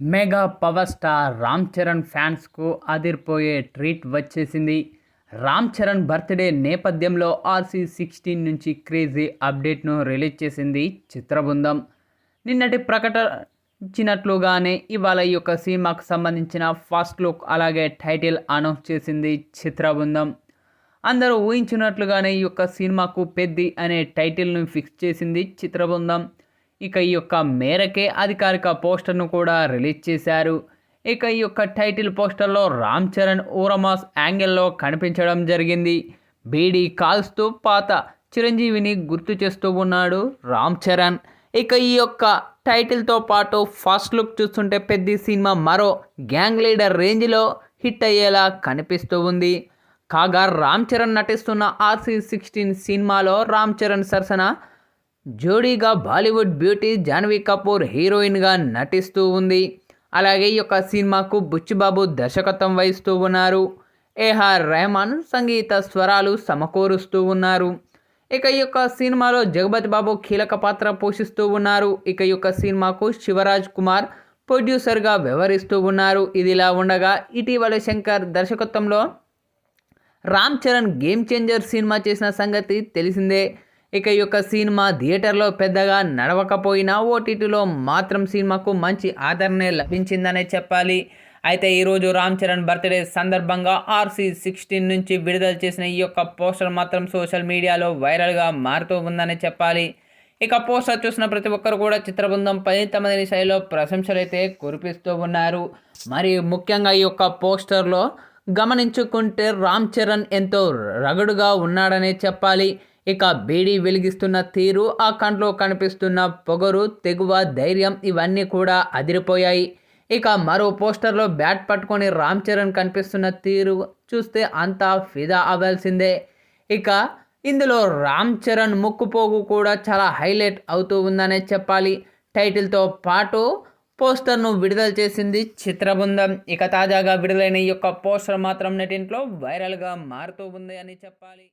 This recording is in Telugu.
Mega power star Ram Charan ఫ్యాన్స్కు అదిరిపోయే ట్రీట్ వచ్చేసింది. రామ్ చరణ్ బర్త్డే నేపథ్యంలో ఆర్సీ సిక్స్టీన్ నుంచి క్రేజీ అప్డేట్ను రిలీజ్ చేసింది చిత్రబృందం. నిన్నటి ప్రకటించినట్లుగానే ఇవాళ ఈ యొక్క సినిమాకు సంబంధించిన ఫస్ట్ లుక్ అలాగే టైటిల్ అనౌన్స్ చేసింది చిత్రబృందం. అందరూ ఊహించినట్లుగానే ఈ యొక్క సినిమాకు పెద్ది అనే టైటిల్ను ఫిక్స్ చేసింది చిత్రబృందం. ఇక ఈ యొక్క మేరకే అధికారిక పోస్టర్ను కూడా రిలీజ్ చేశారు. ఇక ఈ యొక్క టైటిల్ పోస్టర్లో రామ్ చరణ్ ఊరమాస్ యాంగిల్లో కనిపించడం జరిగింది. బీడీ కాల్స్తూ పాత చిరంజీవిని గుర్తు చేస్తూ ఉన్నాడు రామ్ చరణ్. ఇక ఈ యొక్క టైటిల్తో పాటు ఫస్ట్ లుక్ చూస్తుంటే పెద్ద సినిమా మరో గ్యాంగ్ లీడర్ రేంజ్లో హిట్ అయ్యేలా కనిపిస్తూ ఉంది. కాగా రామ్ చరణ్ నటిస్తున్న ఆర్సీ సిక్స్టీన్ సినిమాలో రామ్ చరణ్ సరసన జోడీగా బాలీవుడ్ బ్యూటీ జాన్వీ కపూర్ హీరోయిన్గా నటిస్తూ ఉంది. అలాగే ఈ యొక్క సినిమాకు బుచ్చిబాబు దర్శకత్వం వహిస్తూ ఉన్నారు. ఏఆర్ రెహమాన్ సంగీత స్వరాలు సమకూరుస్తూ ఉన్నారు. ఇక ఈ యొక్క సినిమాలో జగపతి బాబు కీలక పాత్ర పోషిస్తూ ఉన్నారు. ఇక ఈ యొక్క సినిమాకు శివరాజ్ కుమార్ ప్రొడ్యూసర్గా వ్యవహరిస్తూ ఉన్నారు. ఇదిలా ఉండగా ఇటీవల శంకర్ దర్శకత్వంలో Ram Charan game changer cinema చేసిన సంగతి తెలిసిందే. ఇక ఈ యొక్క సినిమా థియేటర్లో పెద్దగా నడవకపోయినా ఓటీటీలో మాత్రం సినిమాకు మంచి ఆదరణ లభించిందనే చెప్పాలి. అయితే ఈరోజు రామ్ చరణ్ బర్త్డే సందర్భంగా ఆర్సీ సిక్స్టీన్ నుంచి విడుదల చేసిన ఈ యొక్క పోస్టర్ మాత్రం సోషల్ మీడియాలో వైరల్గా మారుతూ ఉందని చెప్పాలి. ఇక పోస్టర్ చూసిన ప్రతి ఒక్కరు కూడా చిత్రబృందంపై తమని శైలిలో ప్రశంసలు అయితే కురిపిస్తూ ఉన్నారు. మరి ముఖ్యంగా ఈ యొక్క పోస్టర్లో గమనించుకుంటే రామ్ చరణ్ ఎంతో రగడుగా ఉన్నాడనే చెప్పాలి. ఇక బీడీ వెలిగిస్తున్న తీరు ఆ కంట్లో కనిపిస్తున్న పొగరు తెగువ ధైర్యం ఇవన్నీ కూడా అదిరిపోయాయి. ఇక మరో పోస్టర్లో బ్యాట్ పట్టుకొని రామ్ చరణ్ కనిపిస్తున్న తీరు చూస్తే అంతా ఫిదా అవ్వాల్సిందే. ఇక ఇందులో రామ్ చరణ్ ముక్కుపోగు కూడా చాలా హైలైట్ అవుతూ ఉందనే చెప్పాలి. టైటిల్తో పాటు పోస్టర్ను విడుదల చేసింది చిత్రబృందం. ఇక తాజాగా విడుదలైన ఈ యొక్క పోస్టర్ మాత్రం నెటింట్లో వైరల్గా మారుతూ ఉంది అని చెప్పాలి.